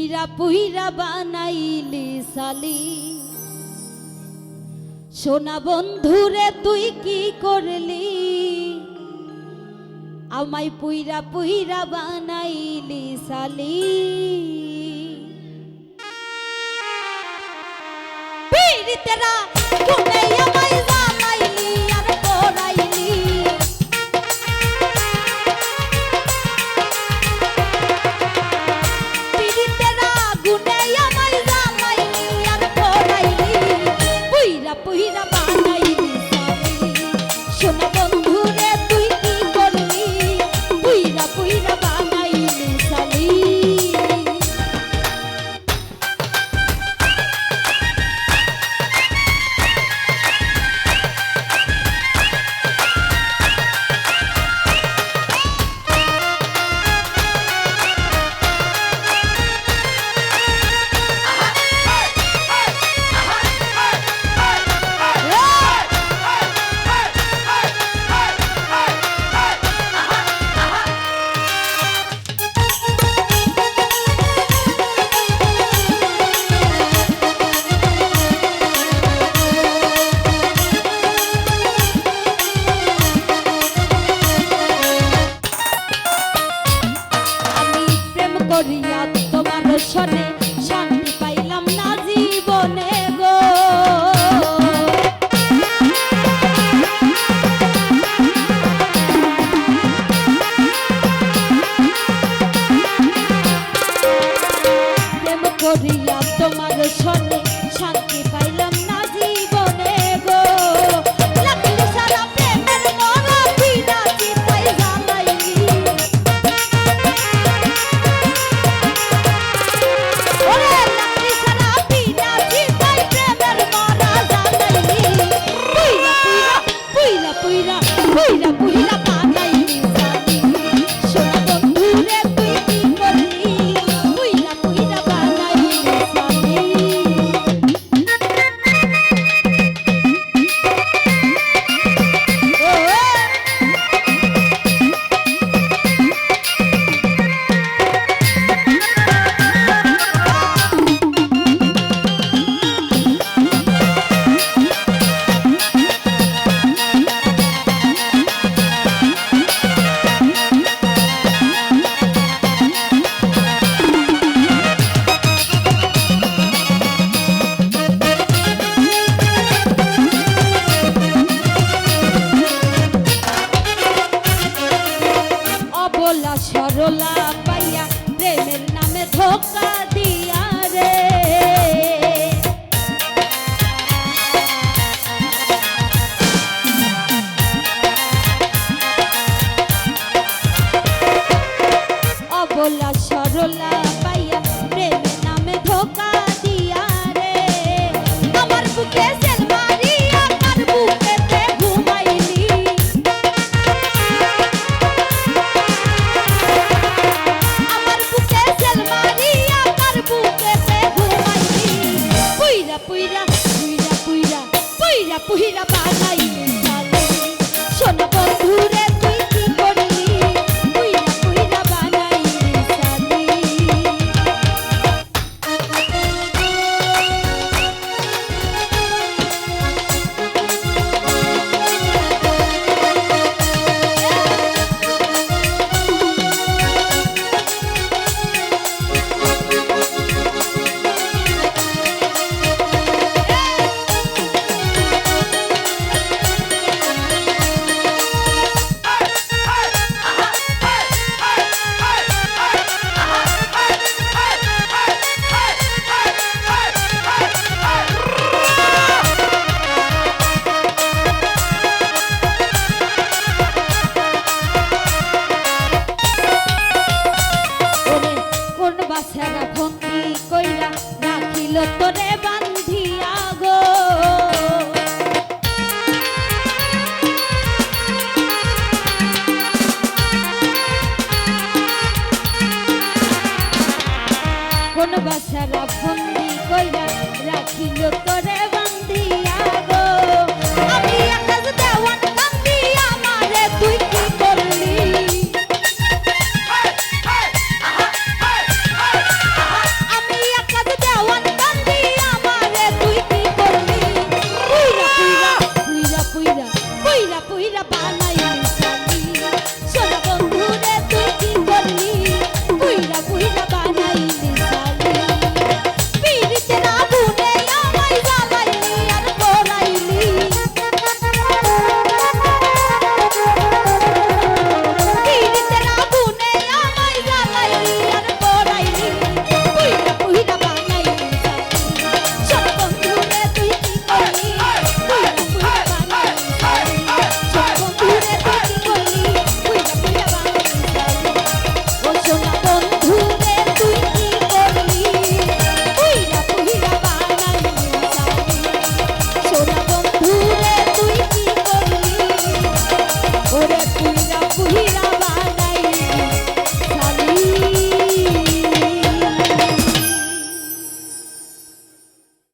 পুইরা পুইরা বানাইলি সালি সোনা বন্ধুরে তুই কি করলি? আমায় পুইরা পুইরা বানাইলি সালি তেরা Show my করিয়া তোমার সনে ভোলা পাইয়া প্রেমের নামে ধোকা পুইরা পুইরা পুইরা পুইরা পুইরা পুইরা বানাই সোনা বন্ধুরে 그렸다.